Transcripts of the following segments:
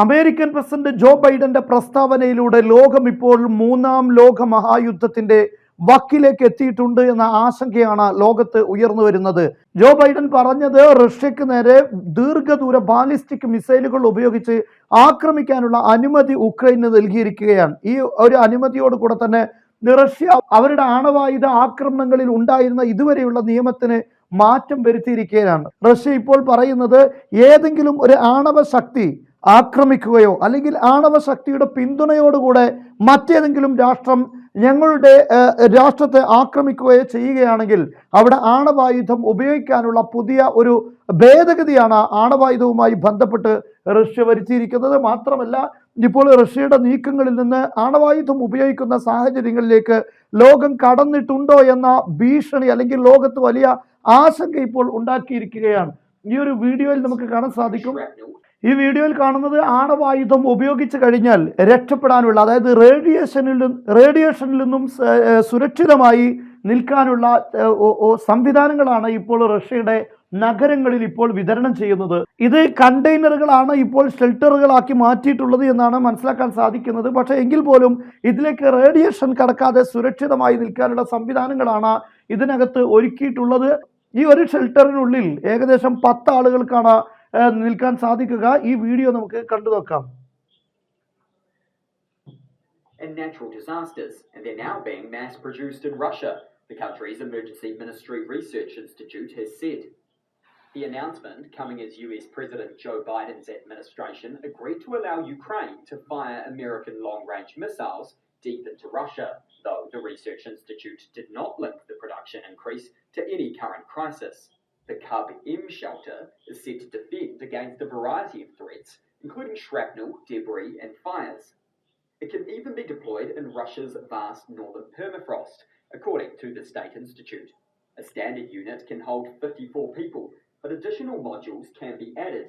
American president Joe ബൈഡന്റെ പ്രസ്താവനയിലൂടെ ലോകം ഇപ്പോൾ മൂന്നാം ലോക മഹായുദ്ധത്തിന്റെ വക്കിലേക്ക് എത്തിയിട്ടുണ്ട് എന്ന ആശങ്കയാണ് ലോകത്ത് ഉയർന്നു വരുന്നത്. ജോ ബൈഡൻ പറഞ്ഞത് റഷ്യക്ക് നേരെ ദീർഘദൂര ബാലിസ്റ്റിക് മിസൈലുകൾ ഉപയോഗിച്ച് ആക്രമിക്കാനുള്ള അനുമതി ഉക്രൈന് നൽകിയിരിക്കുകയാണ്. ഈ ഒരു അനുമതിയോട് കൂടെ തന്നെ റഷ്യ അവരുടെ ആണവായുധ ആക്രമണങ്ങളിൽ ഉണ്ടായിരുന്ന ഇതുവരെയുള്ള നിയമത്തിന് മാറ്റം വരുത്തിയിരിക്കുകയാണ്. റഷ്യ ഇപ്പോൾ പറയുന്നത് ഏതെങ്കിലും ഒരു ആണവ ശക്തി ആക്രമിക്കുകയോ അല്ലെങ്കിൽ ആണവ ശക്തിയുടെ പിന്തുണയോടുകൂടെ മറ്റേതെങ്കിലും രാഷ്ട്രം ഞങ്ങളുടെ രാഷ്ട്രത്തെ ആക്രമിക്കുകയോ ചെയ്യുകയാണെങ്കിൽ അവിടെ ആണവായുധം ഉപയോഗിക്കാനുള്ള പുതിയ ഒരു ഭേദഗതിയാണ് ആണവായുധവുമായി ബന്ധപ്പെട്ട് റഷ്യ വരുത്തിയിരിക്കുന്നത്. മാത്രമല്ല ഇപ്പോൾ റഷ്യയുടെ നീക്കങ്ങളിൽ നിന്ന് ആണവായുധം ഉപയോഗിക്കുന്ന സാഹചര്യങ്ങളിലേക്ക് ലോകം കടന്നിട്ടുണ്ടോ എന്ന ഭീഷണി അല്ലെങ്കിൽ ലോകത്ത് വലിയ ആശങ്ക ഇപ്പോൾ ഉണ്ടാക്കിയിരിക്കുകയാണ്. ഈ ഒരു വീഡിയോയിൽ നമുക്ക് കാണാൻ സാധിക്കും. ഈ വീഡിയോയിൽ കാണുന്നത് ആണവായുധം ഉപയോഗിച്ച് കഴിഞ്ഞാൽ രക്ഷപ്പെടാനുള്ള അതായത് റേഡിയേഷനിൽ റേഡിയേഷനിൽ നിന്നും സുരക്ഷിതമായി നിൽക്കാനുള്ള സംവിധാനങ്ങളാണ് ഇപ്പോൾ റഷ്യയുടെ നഗരങ്ങളിൽ ഇപ്പോൾ വിതരണം ചെയ്യുന്നത്. ഇത് കണ്ടെയ്നറുകളാണ് ഇപ്പോൾ ഷെൽട്ടറുകളാക്കി മാറ്റിയിട്ടുള്ളത് എന്നാണ് മനസ്സിലാക്കാൻ സാധിക്കുന്നത്. പക്ഷേ എങ്കിൽ പോലും ഇതിലേക്ക് റേഡിയേഷൻ കടക്കാതെ സുരക്ഷിതമായി നിൽക്കാനുള്ള സംവിധാനങ്ങളാണ് ഇതിനകത്ത് ഒരുക്കിയിട്ടുള്ളത്. ഈ ഒരു ഷെൽട്ടറിനുള്ളിൽ ഏകദേശം പത്ത് ആളുകൾക്കാണ് നിൽക്കാൻ സാധിക്കുക ഈ വീഡിയോ നമുക്ക് കണ്ടു നോക്കാം and natural disasters, and they're now being mass produced in Russia, the country's Emergency Ministry Research Institute has said. The announcement, coming as US President Joe Biden's administration agreed to allow Ukraine to fire American long range missiles deep into Russia, though the Research Institute did not link the production increase to any current crisis. The Cub M shelter is set to defend against a variety of threats, including shrapnel, debris, and fires. It can even be deployed in Russia's vast northern permafrost, according to the State Institute. A standard unit can hold 54 people, but additional modules can be added.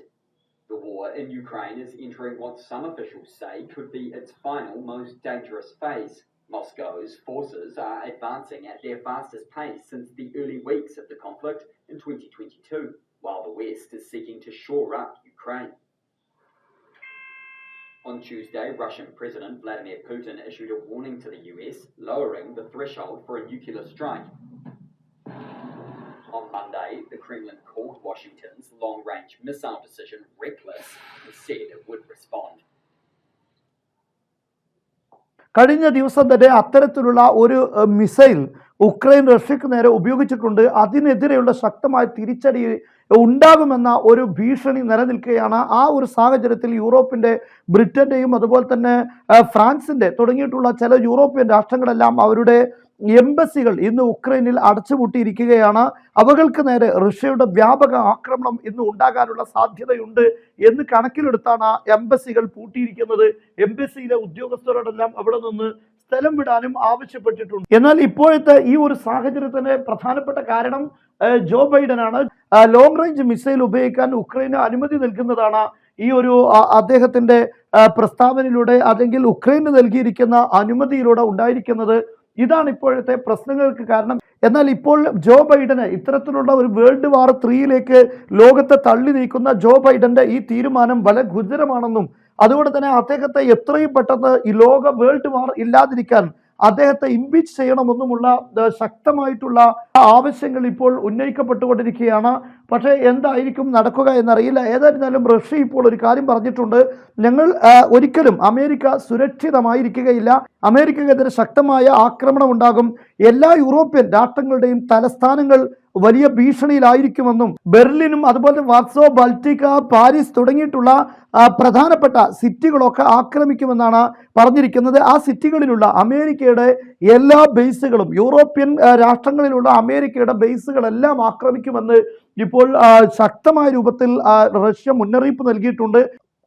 The war in Ukraine is entering what some officials say could be its final, most dangerous phase. Moscow's forces are advancing at their fastest pace since the early weeks of the conflict in 2022, while the West is seeking to shore up Ukraine. On Tuesday, Russian President Vladimir Putin issued a warning to the US, lowering the threshold for a nuclear strike. On Monday, the Kremlin called Washington's long range missile decision reckless and said it would respond. കഴിഞ്ഞ ദിവസം തന്നെ അത്തരത്തിലുള്ള ഒരു missile Ukraine റഷ്യക്ക് നേരെ ഉപയോഗിച്ചിട്ടുണ്ട്. അതിനെതിരെയുള്ള ശക്തമായ തിരിച്ചടി ഉണ്ടാകുമെന്ന ഒരു ഭീഷണി നിലനിൽക്കുകയാണ്. ആ ഒരു സാഹചര്യത്തിൽ യൂറോപ്പിന്റെ ബ്രിട്ടന്റെയും അതുപോലെ തന്നെ ഫ്രാൻസിന്റെ തുടങ്ങിയിട്ടുള്ള ചില യൂറോപ്യൻ രാഷ്ട്രങ്ങളെല്ലാം അവരുടെ എംബസികൾ ഇന്ന് ഉക്രൈനിൽ അടച്ചുപൂട്ടിയിരിക്കുകയാണ്. അവകൾക്ക് നേരെ റഷ്യയുടെ വ്യാപക ആക്രമണം ഇന്ന് ഉണ്ടാകാനുള്ള സാധ്യതയുണ്ട് എന്ന് കണക്കിലെടുത്താണ് എംബസികൾ പൂട്ടിയിരിക്കുന്നത്. എംബസിയിലെ ഉദ്യോഗസ്ഥരോടെല്ലാം അവിടെ നിന്ന് സ്ഥലം വിടാനും ആവശ്യപ്പെട്ടിട്ടുണ്ട്. എന്നാൽ ഇപ്പോഴത്തെ ഈ ഒരു സാഹചര്യത്തിന് പ്രധാനപ്പെട്ട കാരണം ജോ ബൈഡനാണ്. ലോങ് റേഞ്ച് മിസൈൽ ഉപയോഗിക്കാൻ ഉക്രൈന് അനുമതി നൽകുന്നതാണ് ഈ ഒരു അദ്ദേഹത്തിന്റെ പ്രസ്താവനയിലൂടെ അല്ലെങ്കിൽ ഉക്രൈന് നൽകിയിരിക്കുന്ന അനുമതിയിലൂടെ ഉണ്ടായിരിക്കുന്നത്. ഇതാണ് ഇപ്പോഴത്തെ പ്രശ്നങ്ങൾക്ക് കാരണം. എന്നാൽ ഇപ്പോൾ ജോ ബൈഡന് ഇത്തരത്തിലുള്ള ഒരു വേൾഡ് വാർ ത്രീയിലേക്ക് ലോകത്തെ തള്ളി നീക്കുന്ന ജോ ബൈഡന്റെ ഈ തീരുമാനം വളരെ ഗുരുതരമാണെന്നും അതുകൊണ്ട് തന്നെ അദ്ദേഹത്തെ എത്രയും പെട്ടെന്ന് ഈ ലോക വേൾഡ് വാർ ഇല്ലാതിരിക്കാൻ അദ്ദേഹത്തെ ഇംപീച്ച് ചെയ്യണമെന്നുമുള്ള ശക്തമായിട്ടുള്ള ആവശ്യങ്ങൾ ഇപ്പോൾ ഉന്നയിക്കപ്പെട്ടുകൊണ്ടിരിക്കുകയാണ്. പക്ഷേ എന്തായിരിക്കും നടക്കുക എന്നറിയില്ല. ഏതായിരുന്നാലും റഷ്യ ഇപ്പോൾ ഒരു കാര്യം പറഞ്ഞിട്ടുണ്ട്. ഞങ്ങൾ ഒരിക്കലും അമേരിക്ക സുരക്ഷിതമായിരിക്കുകയില്ല. അമേരിക്കക്കെതിരെ ശക്തമായ ആക്രമണം ഉണ്ടാകും. എല്ലാ യൂറോപ്യൻ രാഷ്ട്രങ്ങളുടെയും തലസ്ഥാനങ്ങൾ വലിയ ഭീഷണിയിലായിരിക്കുമെന്നും ബെർലിനും അതുപോലെ വാർസോ ബൾട്ടിക്ക പാരീസ് തുടങ്ങിയിട്ടുള്ള പ്രധാനപ്പെട്ട സിറ്റികളൊക്കെ ആക്രമിക്കുമെന്നാണ് പറഞ്ഞിരിക്കുന്നത്. ആ സിറ്റികളിലുള്ള അമേരിക്കയുടെ എല്ലാ ബേസുകളും യൂറോപ്യൻ രാഷ്ട്രങ്ങളിലുള്ള അമേരിക്കയുടെ ബേസുകളെല്ലാം ആക്രമിക്കുമെന്ന് ഇപ്പോൾ ശക്തമായ രൂപത്തിൽ റഷ്യ മുന്നറിയിപ്പ് നൽകിയിട്ടുണ്ട്.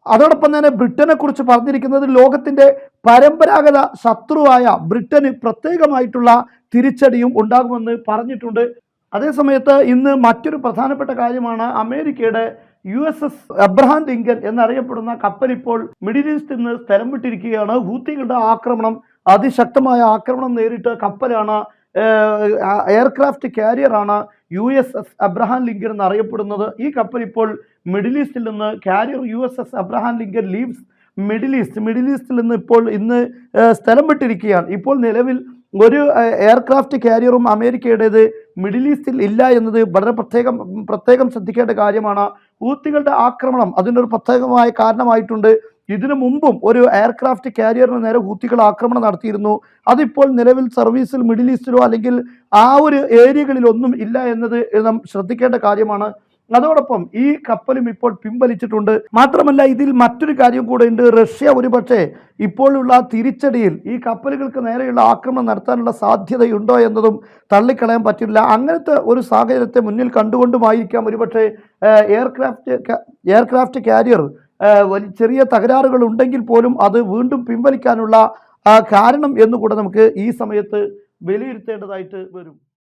അതോടൊപ്പം തന്നെ ബ്രിട്ടനെ കുറിച്ച് പറഞ്ഞിരിക്കുന്നത് ലോകത്തിന്റെ പരമ്പരാഗത ശത്രുവായ ബ്രിട്ടന് പ്രത്യേകമായിട്ടുള്ള തിരിച്ചടിയും ഉണ്ടാകുമെന്ന് പറഞ്ഞിട്ടുണ്ട്. അതേസമയത്ത് ഇന്ന് മറ്റൊരു പ്രധാനപ്പെട്ട കാര്യമാണ് അമേരിക്കയുടെ U S S Abraham Lincoln എന്നറിയപ്പെടുന്ന കപ്പൽ ഇപ്പോൾ മിഡിൽ ഈസ്റ്റിൽ നിന്ന് സ്ഥലം വിട്ടിരിക്കുകയാണ്. ഹൂത്തികളുടെ ആക്രമണം അതിശക്തമായ ആക്രമണം നേരിട്ട് കപ്പലാണ് aircraft കാരിയറാണ് U S S Abraham Lincoln എന്നറിയപ്പെടുന്നത്. ഈ കപ്പൽ ഇപ്പോൾ മിഡിൽ ഈസ്റ്റിൽ നിന്ന് carrier U S S Abraham Lincoln leaves middle east. Middle ഈസ്റ്റിൽ നിന്ന് ഇപ്പോൾ ഇന്ന് സ്ഥലം വിട്ടിരിക്കുകയാണ് ഇപ്പോൾ നിലവിൽ ഒരു എയർക്രാഫ്റ്റ് കാരിയറും അമേരിക്കയുടേത് മിഡിൽ ഈസ്റ്റിൽ ഇല്ല എന്നത് വളരെ പ്രത്യേകം പ്രത്യേകം ശ്രദ്ധിക്കേണ്ട കാര്യമാണ്. ഹൂത്തികളുടെ ആക്രമണം അതിനൊരു പ്രത്യേകമായ കാരണമായിട്ടുണ്ട്. ഇതിനു മുമ്പും ഒരു എയർക്രാഫ്റ്റ് കാരിയറിന് നേരെ ഹൂത്തികൾ ആക്രമണം നടത്തിയിരുന്നു. അതിപ്പോൾ നിലവിൽ സർവീസിൽ മിഡിൽ ഈസ്റ്റിലോ അല്ലെങ്കിൽ ആ ഒരു ഏരിയകളിലൊന്നും ഇല്ല എന്നത് നാം ശ്രദ്ധിക്കേണ്ട കാര്യമാണ്. അതോടൊപ്പം ഈ കപ്പലും ഇപ്പോൾ പിൻവലിച്ചിട്ടുണ്ട്. മാത്രമല്ല ഇതിൽ മറ്റൊരു കാര്യം കൂടെ ഉണ്ട്. റഷ്യ ഒരുപക്ഷെ ഇപ്പോഴുള്ള തിരിച്ചടിയിൽ ഈ കപ്പലുകൾക്ക് നേരെയുള്ള ആക്രമണം നടത്താനുള്ള സാധ്യതയുണ്ടോ എന്നതും തള്ളിക്കളയാൻ പറ്റില്ല. അങ്ങനത്തെ ഒരു സാഹചര്യത്തെ മുന്നിൽ കണ്ടുകൊണ്ടുമായിരിക്കാം ഒരുപക്ഷെ എയർക്രാഫ്റ്റ് എയർക്രാഫ്റ്റ് കാരിയർ ചെറിയ തകരാറുകൾ ഉണ്ടെങ്കിൽ പോലും അത് വീണ്ടും പിൻവലിക്കാനുള്ള കാരണം എന്നുകൂടെ നമുക്ക് ഈ സമയത്ത് വിലയിരുത്തേണ്ടതായിട്ട് വരും.